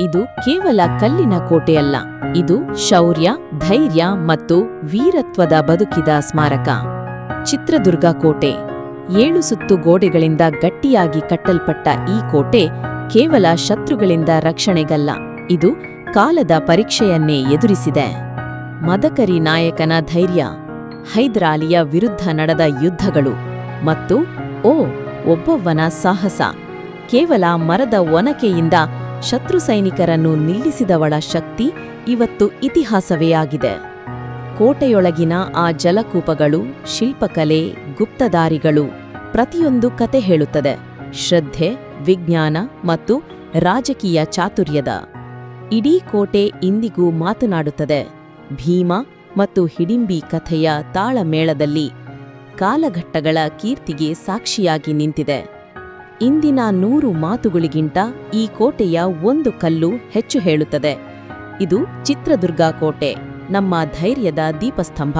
ಇದು ಕೇವಲ ಕಲ್ಲಿನ ಕೋಟೆಯಲ್ಲ. ಇದು ಶೌರ್ಯ, ಧೈರ್ಯ ಮತ್ತು ವೀರತ್ವದ ಬದುಕಿದ ಸ್ಮಾರಕ. ಚಿತ್ರದುರ್ಗ ಕೋಟೆ. ಏಳು ಸುತ್ತು ಗೋಡೆಗಳಿಂದ ಗಟ್ಟಿಯಾಗಿ ಕಟ್ಟಲ್ಪಟ್ಟ ಈ ಕೋಟೆ ಕೇವಲ ಶತ್ರುಗಳಿಂದ ರಕ್ಷಣೆಗಲ್ಲ. ಇದು ಕಾಲದ ಪರೀಕ್ಷೆಯನ್ನೇ ಎದುರಿಸಿದೆ. ಮದಕರಿ ನಾಯಕನ ಧೈರ್ಯ. ಹೈದರಾಲಿಯ ವಿರುದ್ಧ ನಡೆದ ಯುದ್ಧಗಳು ಮತ್ತು ಓ, ಒಬ್ಬೊಬ್ಬನ ಸಾಹಸ. ಕೇವಲ ಮರದ ಒನಕೆಯಿಂದ ಶತ್ರು ಸೈನಿಕರನ್ನು ನಿಲ್ಲಿಸಿದವಳ ಶಕ್ತಿ ಇವತ್ತು ಇತಿಹಾಸವೇ ಆಗಿದೆ. ಕೋಟೆಯೊಳಗಿನ ಆ ಜಲಕೂಪಗಳು, ಶಿಲ್ಪಕಲೆ, ಗುಪ್ತದಾರಿಗಳು ಪ್ರತಿಯೊಂದು ಕತೆ ಹೇಳುತ್ತದೆ. ಶ್ರದ್ಧೆ, ವಿಜ್ಞಾನ ಮತ್ತು ರಾಜಕೀಯ ಚಾತುರ್ಯದ. ಇಡೀ ಕೋಟೆ ಇಂದಿಗೂ ಮಾತನಾಡುತ್ತದೆ. ಭೀಮ ಮತ್ತು ಹಿಡಿಂಬಿ ಕಥೆಯ ತಾಳಮೇಳದಲ್ಲಿ ಕಾಲಘಟ್ಟಗಳ ಕೀರ್ತಿಗೆ ಸಾಕ್ಷಿಯಾಗಿ ನಿಂತಿದೆ. ಇಂದಿನ ನೂರು ಮಾತುಗಳಿಗಿಂತ ಈ ಕೋಟೆಯ ಒಂದು ಕಲ್ಲು ಹೆಚ್ಚು ಹೇಳುತ್ತದೆ. ಇದು ಚಿತ್ರದುರ್ಗ ಕೋಟೆ, ನಮ್ಮ ಧೈರ್ಯದ ದೀಪಸ್ತಂಭ.